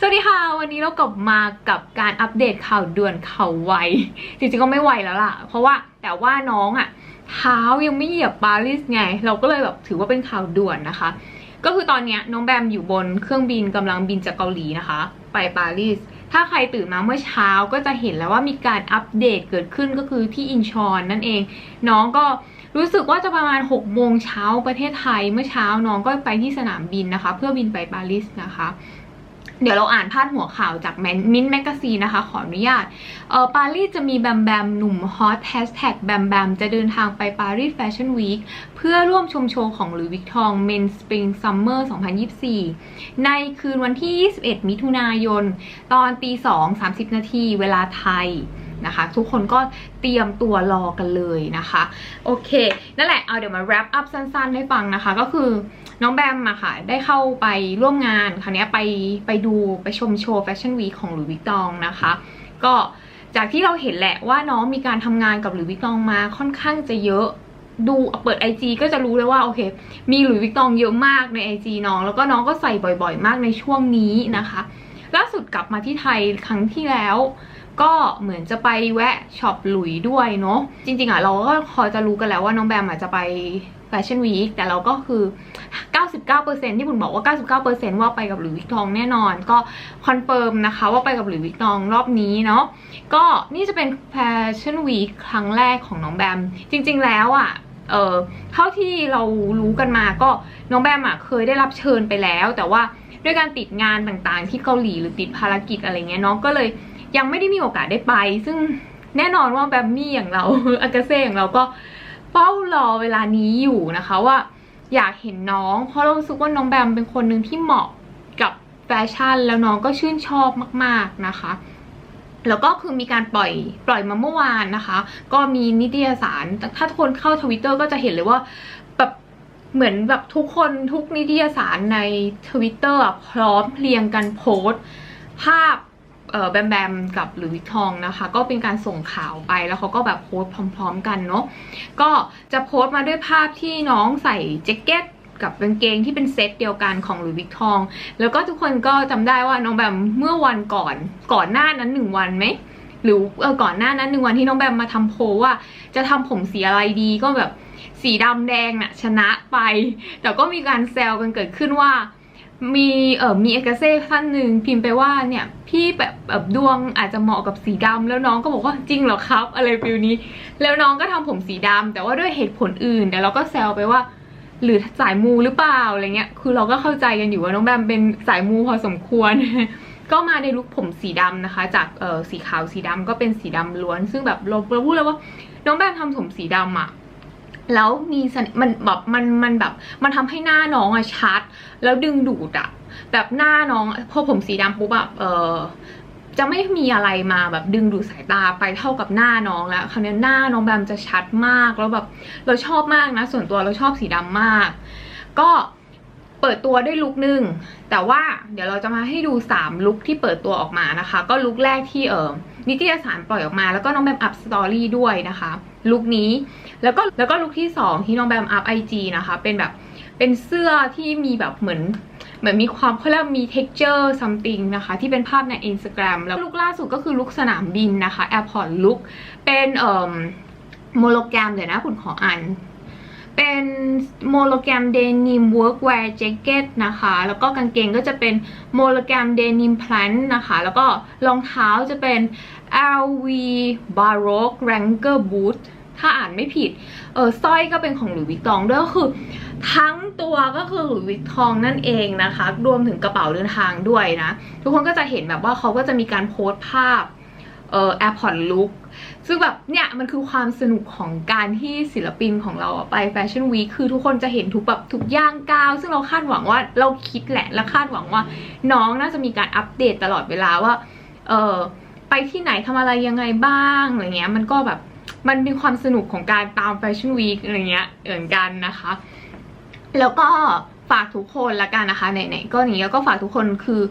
สวัสดีค่ะ วันนี้เรากลับมากับการอัปเดตข่าวด่วนข่าวไว จริงๆก็ไม่ไวแล้วล่ะ เพราะว่าแต่ว่าน้องอะ่ะเท้ายังไม่เหยียบปารีสไง เราก็เลยแบบถือว่าเป็นข่าวด่วนนะคะ ก็คือตอนนี้น้องแบมอยู่บนเครื่องบินกำลังบินจากเกาหลีนะคะ ไปปารีส ถ้าใครตื่นมาเมื่อเช้าก็จะเห็นแล้วว่ามีการอัปเดตเกิดขึ้นก็คือที่อินชอนนั่นเอง น้องก็รู้สึกว่าจะประมาณ6โมงเช้าประเทศไทยเมื่อเช้าน้องก็ไปที่สนามบินนะคะ เพื่อบินไปปารีสนะคะ เดี๋ยวเราอ่านพาดหัวข่าวจากมินแมกกาซีนนะคะ ขออนุญาตเออปารีสจะมีแบมแบมหนุ่มฮอตแฮชแท็กแบมแบมจะเดินทางไปปารีสแฟชั่นวีคเพื่อร่วมชมโชว์ของหลุยส์วิกตองเมนสปริงซัมเมอร์2024 ในคืนวันที่ 21 มิถุนายน ตอนตี2 30 นาทีเวลาไทย นะคะ ทุกคนก็เตรียมตัวรอกันเลยนะคะ โอเค นั่นแหละเอาเดี๋ยวมา wrap up สั้นๆ ให้ฟังนะคะ ก็คือน้องแบมอะค่ะ ได้เข้าไปร่วมงานคราวนี้ไปไปดูไปชมโชว์แฟชั่นวีของหลุยส์วิกตองนะคะ ก็จากที่เราเห็นแหละว่าน้องมีการทำงานกับหลุยส์วิกตองมาค่อนข้างจะเยอะดูเปิด IG ก็จะรู้เลยว่าโอเค มีหลุยส์วิกตองเยอะมากใน IG น้อง แล้วก็น้องก็ใส่บ่อยๆ มากในช่วงนี้นะคะ ล่าสุดกลับมาที่ไทยครั้งที่แล้ว ก็เหมือนจะไปแวะช็อปหลุยด้วยเนาะจริงๆอะเราก็พอจะรู้กันแล้วว่าน้องแบมอาจจะไปแฟชั่นวีคแต่เราก็คือ 99%ที่บุญบอกว่า 99%ว่าไปกับหลุยส์วิกตองแน่นอน ก็คอนเฟิร์มนะคะว่าไปกับหลุยส์วิกตองรอบนี้เนาะก็นี่จะเป็นแฟชั่นวีคครั้งแรกของน้องแบม จริง ๆ แล้วอะเออเท่าที่เรารู้กันมาก็น้องแบมอะเคยได้รับเชิญไปแล้ว แต่ว่าด้วยการติดงานต่างๆ ที่เกาหลีหรือติดภารกิจอะไรเงี้ยน้องก็เลย ยังไม่ได้มีโอกาสได้ไป ซึ่งแน่นอนว่าแบมมี่อย่างเราอากาเซ่อย่างเราก็เฝ้ารอเวลานี้อยู่นะคะว่าอยากเห็นน้อง เพราะเรารู้สึกว่าน้องแบมเป็นคนหนึ่งที่เหมาะกับแฟชั่น แล้วน้องก็ชื่นชอบมาก ๆนะคะ แล้วก็คือมีการปล่อยปล่อยมาเมื่อวานนะคะ ก็มีนิตยสารถ้าคนเข้าทวิตเตอร์ก็จะเห็นเลยว่าแบบเหมือนแบบทุกคนทุกนิตยสารในทวิตเตอร์พร้อมเพรียงกันโพสต์ ภาพ แบมแบมกับหรือวิทองนะคะ ก็เป็นการส่งข่าวไปแล้วเขาก็แบบโพสต์พร้อม ๆ กันเนาะก็จะโพสต์มาด้วยภาพที่น้องใส่แจ็คเก็ตกับกางเกงที่เป็นเซตเดียวกันของหลุยส์วิกทอง แล้วก็ทุกคนก็จำได้ว่าน้องแบมเมื่อวันก่อนก่อนหน้านั้นหนึ่งวันไหมหรือเออก่อนหน้านั้นหนึ่งวันที่น้องแบมมาทำโพว่า จะทำผมสีอะไรดีก็แบบสีดำแดงน่ะชนะไป แต่ก็มีการแซวกันเกิดขึ้นว่า มีเออมีเอกเซ่ท่านหนึ่งพิมพ์ไปว่าเนี่ยพี่แบบแบบดวงอาจจะเหมาะกับสีดำแล้วน้องก็บอกว่าจริงเหรอครับ อะไรฟิลนี้ แล้วน้องก็ทำผมสีดำแต่ว่าด้วยเหตุผลอื่นแต่เราก็แซวไปว่า หรือสายมูหรือเปล่าอะไรเงี้ยคือเราก็เข้าใจกันอยู่ว่าน้องแบมเป็นสายมูพอสมควร ก็มาในลุคผมสีดำนะคะ จากเออสีขาวสีดำก็เป็นสีดำล้วน ซึ่งแบบเราเราพูดเลยว่า น้องแบมทำผมสีดำอะ แล้วมีเสน่ห์มันแบบมันมันแบบ มันทำให้หน้าน้องอะชัด แล้วดึงดูดอะแบบหน้าน้องพอผมสีดำปุ๊บแบบเออจะไม่มีอะไรมาแบบดึงดูดสายตาไปเท่ากับหน้าน้องแล้วคราวนี้หน้าน้องแบมจะชัดมากแล้วแบบเราชอบมากนะ ส่วนตัวเราชอบสีดำมาก ก็เปิดตัวด้วยลุคหนึ่งแต่ว่าเดี๋ยวเราจะมาให้ดู 3 ลุคที่เปิดตัวออกมานะคะ ก็ลุคแรกที่เออนิตยสารปล่อยออกมา แล้วก็น้องแบมอัพสตอรี่ด้วยนะคะ ลุคนี้ แล้วก็แล้วก็ลุคที่สองที่น้องแบมอัพไอจีนะคะ เป็นแบบเป็นเสื้อที่มีแบบเหมือนเหมือนมีความเขาเรียกมี texture something นะคะ ที่เป็นภาพใน Instagram แล้วลุคล่าสุดก็คือลุคสนามบินนะคะ airport look เป็นเอ่อโมโลแกรมเดี๋ยวนะคุณขออ่านเป็นโมโลแกรมเดนิม workwear jacket นะคะ แล้วก็กางเกงก็จะเป็นโมโลแกรมเดนิม plant นะคะ แล้วก็รองเท้าจะเป็น LV Baroque Wrangler boot ถ้าอ่านไม่ผิด เออสร้อยก็เป็นของหลุยส์วิกตองด้วยก็คือ ทั้งตัวก็คือหลุยส์วิกตองนั่นเองนะคะ รวมถึงกระเป๋าเดินทางด้วยนะ ทุกคนก็จะเห็นแบบว่าเขาก็จะมีการโพสต์ภาพเอ่อ airport look ซึ่งแบบเนี่ยมันคือความสนุกของการที่ศิลปินของเราไปแฟชั่นวีคคือทุกคนจะเห็นทุกแบบทุกย่างก้าว ซึ่งเราคาดหวังว่าเราคิดแหละและคาดหวังว่า น้องน่าจะมีการอัปเดตตลอดเวลาว่า เออไปที่ไหนทำอะไรยังไงบ้างอะไรเงี้ยมันก็แบบ มันมีความสนุกของการตามแฟชั่นวีคอะไรเงี้ยเหมือนกันนะคะ แล้วก็ฝากทุกคนละกันนะคะไหนๆก็นี้แล้วก็ฝากทุกคนคือ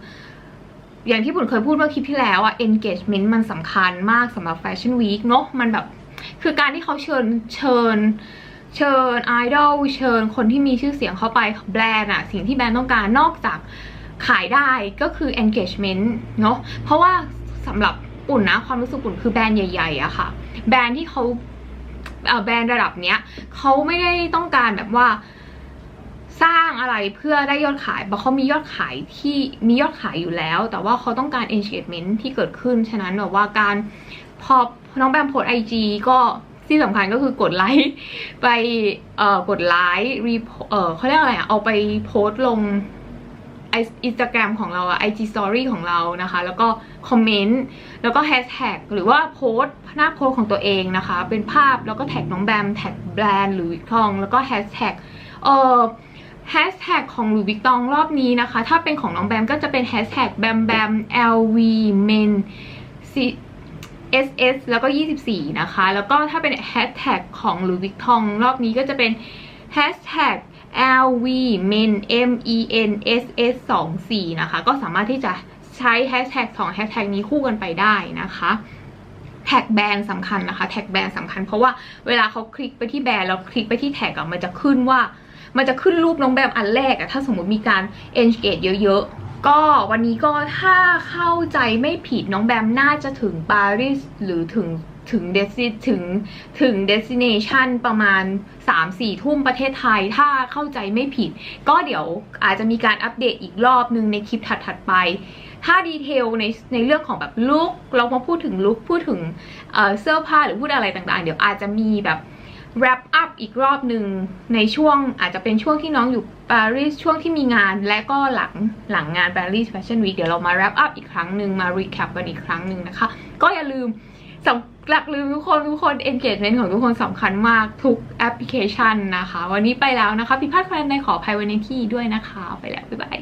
อย่างที่บุญเคยพูดเมื่อคลิปที่แล้วอะ engagement มันสำคัญมากสำหรับแฟชั่นวีคเนาะมันแบบ คือการที่เขาเชิญเชิญเชิญไอดอลเชิญคนที่มีชื่อเสียงเข้าไปแบรนด์อะสิ่งที่แบรนด์ต้องการนอกจากขายได้ก็คือ engagement เนาะเพราะว่าสำหรับ อุ่นนะความรู้สึกอุ่นคือแบรนด์ใหญ่ๆอะค่ะ แบรนด์ที่เขาเอ่อแบรนด์ระดับเนี้ยเขาไม่ได้ต้องการแบบว่าสร้างอะไรเพื่อได้ยอดขายเพราะเขามียอดขายที่มียอดขายอยู่แล้ว แต่ว่าเขาต้องการ engagement ที่เกิดขึ้น ฉะนั้นแบบว่าการพอน้องแบมโพสไอจีก็ที่สำคัญก็คือกดไลค์ไปเอ่อกดไลค์รีเอ่อเขาเรียกอะไรอะเอาไปโพสต์ลง อินสตาแกรมของเราอะ IG Story ของเรานะคะ แล้วก็คอมเมนต์แล้วก็แฮชแท็กหรือว่าโพสต์หน้าโพสของตัวเองนะคะ เป็นภาพแล้วก็แท็กน้องแบมแท็กแบรนด์หรือวิกทอง แล้วก็แฮชแท็กเอ่อแฮชแท็กของหลุยส์วิกตองรอบนี้นะคะ ถ้าเป็นของน้องแบมก็จะเป็นแฮชแท็กแบมแบม LV Men SS แล้วก็ 24 นะคะ แล้วก็ถ้าเป็นแฮชแท็กของหลุยส์วิกตองรอบนี้ก็จะเป็นแฮชแท็ก LV Men M E N S S 2 4นะคะ ก็สามารถที่จะใช้แฮชแท็กสองแฮชแท็กนี้คู่กันไปได้นะคะแท็กแบรนด์สำคัญนะคะ แท็กแบรนด์สำคัญเพราะว่าเวลาเขาคลิกไปที่แบรนด์แล้วคลิกไปที่แท็กอะมันจะขึ้นว่า มันจะขึ้นรูปน้องแบมอันแรกอะถ้าสมมติมีการ engage เยอะๆ ก็วันนี้ก็ถ้าเข้าใจไม่ผิดน้องแบมน่าจะถึงปารีสหรือถึง ถึงเดซิถึงถึง destination ประมาณ 3-4 ทุ่มประเทศไทยถ้าเข้าใจไม่ผิด ก็เดี๋ยวอาจจะมีการอัปเดตอีกรอบนึงในคลิปถัดๆไป ถ้าดีเทลในในเรื่องของแบบลุคเรามาพูดถึงลุคพูดถึงเเสื้อผ้าหรือพูดอะไรต่างๆ เดี๋ยวอาจจะมีแบบ wrap up อีกรอบหนึ่งในช่วงอาจจะเป็นช่วงที่น้องอยู่ปารีสช่วงที่มีงานและก็หลังหลังงาน Paris Fashion Week เดี๋ยวเรามา wrap up อีกครั้งหนึ่งมา recap กันอีกครั้งหนึ่งนะคะ ก็อย่าลืม สำหลักลืมทุกคนทุกคน engagement ของทุกคนสำคัญมากทุกแอปพลิเคชันนะคะ วันนี้ไปแล้วนะคะ ผิดพลาดแฟนในขออภัยไว้ในที่ด้วยนะคะ ไปแล้ว บ๊ายบาย